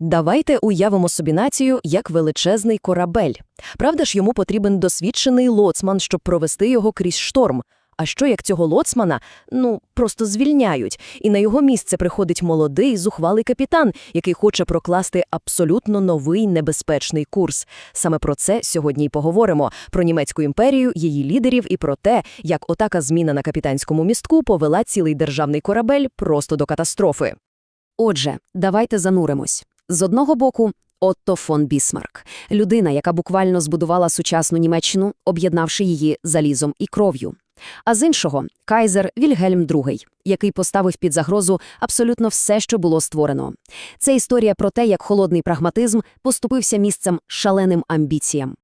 Давайте уявимо собі націю як величезний корабель. Правда ж, йому потрібен досвідчений лоцман, щоб провести його крізь шторм. А що як цього лоцмана, ну, просто звільняють, і на його місце приходить молодий, зухвалий капітан, який хоче прокласти абсолютно новий небезпечний курс. Саме про це сьогодні й поговоримо, про німецьку імперію, її лідерів і про те, як отака зміна на капітанському містку повела цілий державний корабель просто до катастрофи. Отже, давайте зануримось. З одного боку, Отто фон Бісмарк – людина, яка буквально збудувала сучасну Німеччину, об'єднавши її залізом і кров'ю. А з іншого – кайзер Вільгельм II, який поставив під загрозу абсолютно все, що було створено. Це історія про те, як холодний прагматизм поступився місцем шаленим амбіціям.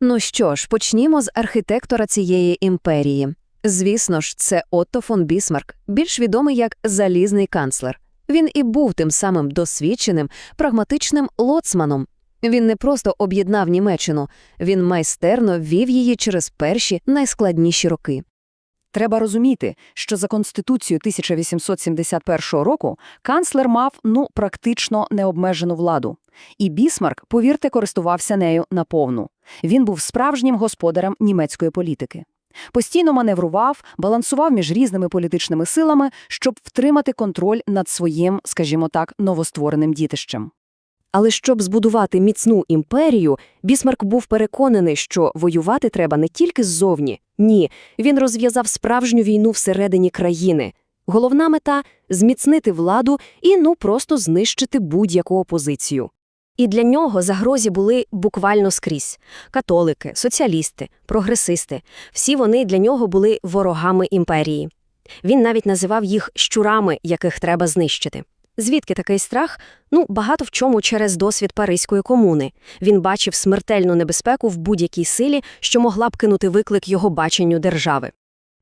Ну що ж, почнімо з архітектора цієї імперії. Звісно ж, це Отто фон Бісмарк, більш відомий як «залізний канцлер». Він і був тим самим досвідченим, прагматичним лоцманом. Він не просто об'єднав Німеччину, він майстерно вів її через перші найскладніші роки. Треба розуміти, що за Конституцією 1871 року канцлер мав, ну, практично необмежену владу. І Бісмарк, повірте, користувався нею наповну. Він був справжнім господарем німецької політики. Постійно маневрував, балансував між різними політичними силами, щоб втримати контроль над своїм, скажімо так, новоствореним дітищем. Але щоб збудувати міцну імперію, Бісмарк був переконаний, що воювати треба не тільки ззовні. Ні, він розв'язав справжню війну всередині країни. Головна мета – зміцнити владу і, ну, просто знищити будь-яку опозицію. І для нього загрозі були буквально скрізь. Католики, соціалісти, прогресисти – всі вони для нього були ворогами імперії. Він навіть називав їх щурами, яких треба знищити. Звідки такий страх? Ну, багато в чому через досвід Паризької комуни. Він бачив смертельну небезпеку в будь-якій силі, що могла б кинути виклик його баченню держави.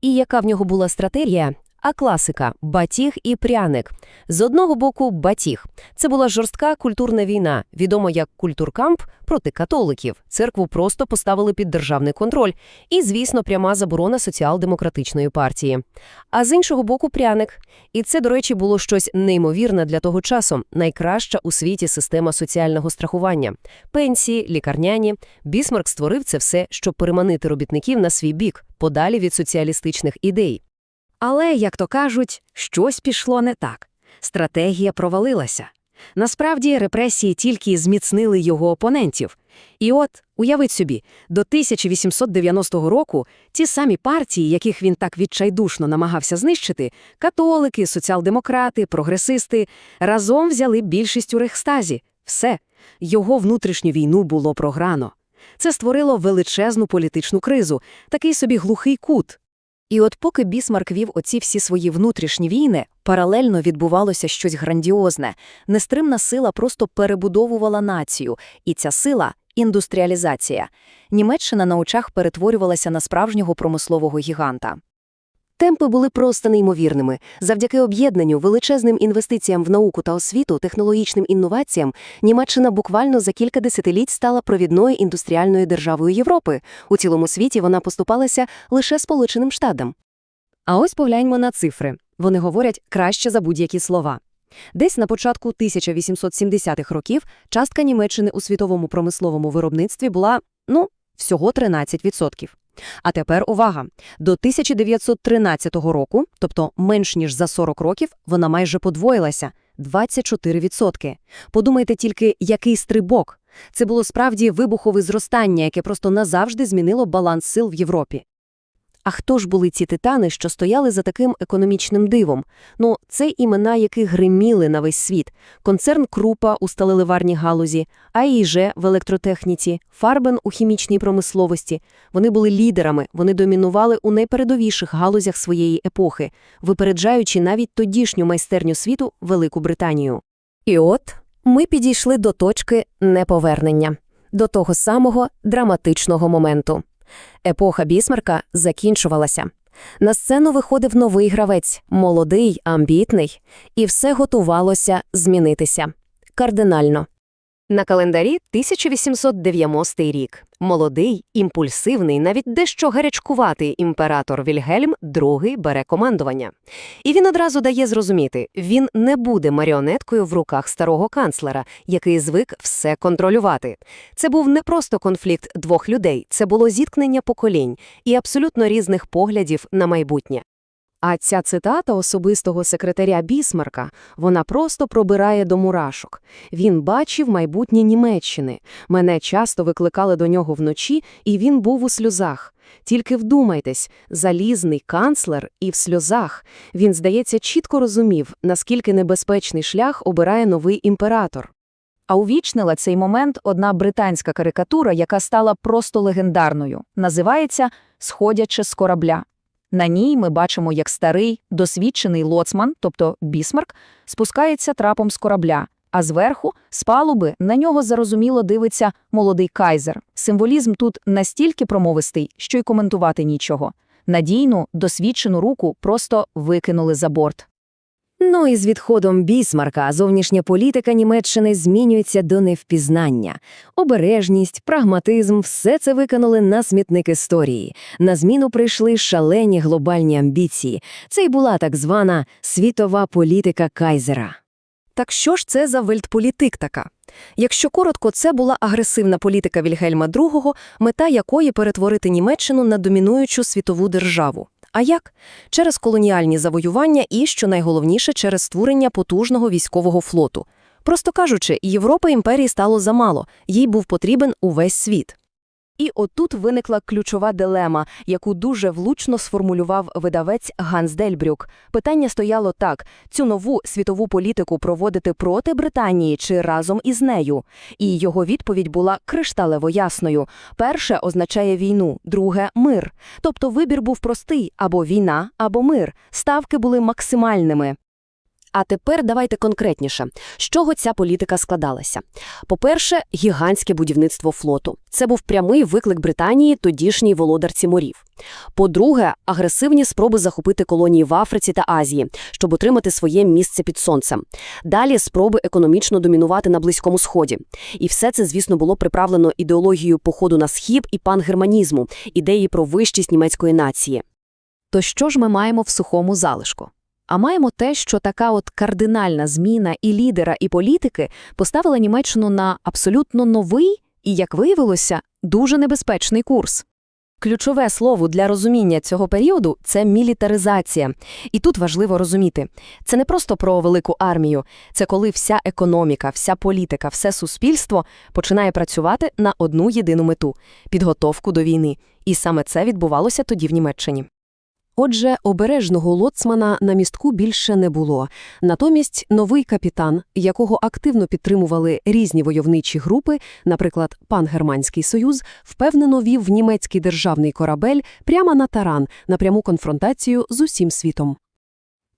І яка в нього була стратегія? А класика – батіг і пряник. З одного боку – батіг. Це була жорстка культурна війна, відома як культуркамп проти католиків. Церкву просто поставили під державний контроль. І, звісно, пряма заборона соціал-демократичної партії. А з іншого боку – пряник. І це, до речі, було щось неймовірне для того часу. Найкраща у світі система соціального страхування. Пенсії, лікарняні. Бісмарк створив це все, щоб переманити робітників на свій бік, подалі від соціалістичних ідей. Але, як то кажуть, щось пішло не так. Стратегія провалилася. Насправді, репресії тільки зміцнили його опонентів. І от, уявіть собі, до 1890 року ті самі партії, яких він так відчайдушно намагався знищити – католики, соціал-демократи, прогресисти – разом взяли більшість у Рейхстазі. Все. Його внутрішню війну було програно. Це створило величезну політичну кризу, такий собі глухий кут. І от поки Бісмарк вів оці всі свої внутрішні війни, паралельно відбувалося щось грандіозне. Нестримна сила просто перебудовувала націю, і ця сила – індустріалізація. Німеччина на очах перетворювалася на справжнього промислового гіганта. Темпи були просто неймовірними. Завдяки об'єднанню, величезним інвестиціям в науку та освіту, технологічним інноваціям, Німеччина буквально за кілька десятиліть стала провідною індустріальною державою Європи. У цілому світі вона поступалася лише Сполученим Штатам. А ось погляньмо на цифри. Вони говорять краще за будь-які слова. Десь на початку 1870-х років частка Німеччини у світовому промисловому виробництві була, ну, всього 13%. А тепер увага! До 1913 року, тобто менш ніж за 40 років, вона майже подвоїлася – 24%. Подумайте тільки, який стрибок. Це було справді вибухове зростання, яке просто назавжди змінило баланс сил в Європі. А хто ж були ці титани, що стояли за таким економічним дивом? Ну, це імена, яких гриміли на весь світ. Концерн Крупа у сталеливарній галузі, АІЖ в електротехніці, Фарбен у хімічній промисловості. Вони були лідерами, вони домінували у найпередовіших галузях своєї епохи, випереджаючи навіть тодішню майстерню світу Велику Британію. І от ми підійшли до точки неповернення, до того самого драматичного моменту. Епоха Бісмарка закінчувалася. На сцену виходив новий гравець, молодий, амбітний, і все готувалося змінитися. Кардинально. На календарі 1890 рік. Молодий, імпульсивний, навіть дещо гарячкуватий імператор Вільгельм II бере командування. І він одразу дає зрозуміти, він не буде маріонеткою в руках старого канцлера, який звик все контролювати. Це був не просто конфлікт двох людей, це було зіткнення поколінь і абсолютно різних поглядів на майбутнє. А ця цитата особистого секретаря Бісмарка, вона просто пробирає до мурашок. Він бачив майбутнє Німеччини. Мене часто викликали до нього вночі, і він був у сльозах. Тільки вдумайтесь, залізний канцлер і в сльозах. Він, здається, чітко розумів, наскільки небезпечний шлях обирає новий імператор. А увічнила цей момент одна британська карикатура, яка стала просто легендарною. Називається «Сходячи з корабля». На ній ми бачимо, як старий, досвідчений лоцман, тобто Бісмарк, спускається трапом з корабля, а зверху, з палуби, на нього зарозуміло дивиться молодий кайзер. Символізм тут настільки промовистий, що й коментувати нічого. Надійну, досвідчену руку просто викинули за борт. Ну і з відходом Бісмарка зовнішня політика Німеччини змінюється до невпізнання. Обережність, прагматизм – все це викинули на смітник історії. На зміну прийшли шалені глобальні амбіції. Це й була так звана світова політика Кайзера. Так що ж це за вельтполітик така? Якщо коротко, це була агресивна політика Вільгельма II, мета якої перетворити Німеччину на домінуючу світову державу. А як? Через колоніальні завоювання і, що найголовніше, через створення потужного військового флоту. Просто кажучи, Європи імперії стало замало, їй був потрібен увесь світ. І отут виникла ключова дилема, яку дуже влучно сформулював видавець Ганс Дельбрюк. Питання стояло так: цю нову світову політику проводити проти Британії чи разом із нею. І його відповідь була кришталево ясною. Перше означає війну, друге мир. Тобто вибір був простий: або війна, або мир. Ставки були максимальними. А тепер давайте конкретніше. З чого ця політика складалася? По-перше, гігантське будівництво флоту. Це був прямий виклик Британії, тодішній володарці морів. По-друге, агресивні спроби захопити колонії в Африці та Азії, щоб отримати своє місце під сонцем. Далі спроби економічно домінувати на Близькому Сході. І все це, звісно, було приправлено ідеологією походу на схід і пангерманізму, ідеї про вищість німецької нації. То що ж ми маємо в сухому залишку? А маємо те, що така от кардинальна зміна і лідера, і політики поставила Німеччину на абсолютно новий і, як виявилося, дуже небезпечний курс. Ключове слово для розуміння цього періоду – це мілітаризація. І тут важливо розуміти, це не просто про велику армію, це коли вся економіка, вся політика, все суспільство починає працювати на одну єдину мету – підготовку до війни. І саме це відбувалося тоді в Німеччині. Отже, обережного лоцмана на містку більше не було. Натомість новий капітан, якого активно підтримували різні войовничі групи, наприклад, Пангерманський союз, впевнено вів німецький державний корабель прямо на таран, на пряму конфронтацію з усім світом.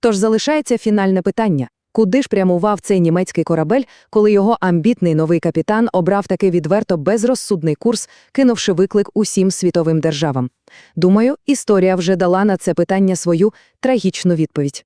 Тож залишається фінальне питання. Куди ж прямував цей німецький корабель, коли його амбітний новий капітан обрав такий відверто безрозсудний курс, кинувши виклик усім світовим державам? Думаю, історія вже дала на це питання свою трагічну відповідь.